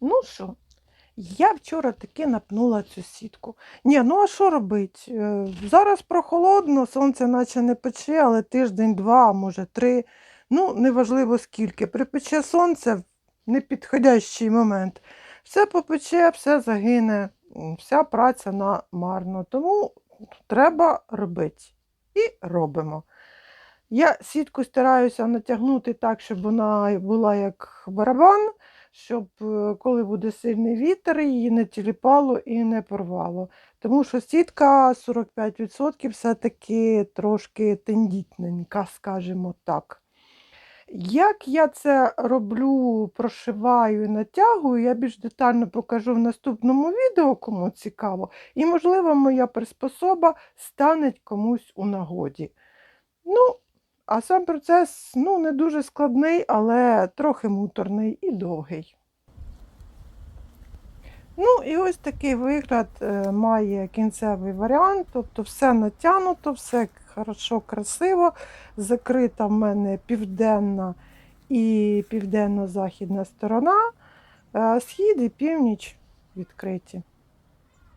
Ну що, я вчора таки напнула цю сітку. Ні, ну а що робити? Е, Зараз прохолодно, сонце наче не пече, але тиждень-два, може три. Ну, неважливо скільки. Припече сонце в непідходящий момент. Все попече, все загине, вся праця на марно. Тому треба робити. І робимо. Я сітку стараюся натягнути так, щоб вона була як барабан, щоб е, коли буде сильний вітер, її не тіліпало і не порвало. Тому що сітка 45% все-таки трошки тендітненька, скажімо так. Як я це роблю, прошиваю і натягую, я більш детально покажу в наступному відео, кому цікаво. І, можливо, моя приспособа стане комусь у нагоді. Ну, а сам процес ну, не дуже складний, але трохи муторний і довгий. Ну, і ось такий вигляд е, має кінцевий варіант. Тобто все натягнуто, все хорошо, красиво. Закрита в мене південна і південно-західна сторона. Е, Схід і північ відкриті.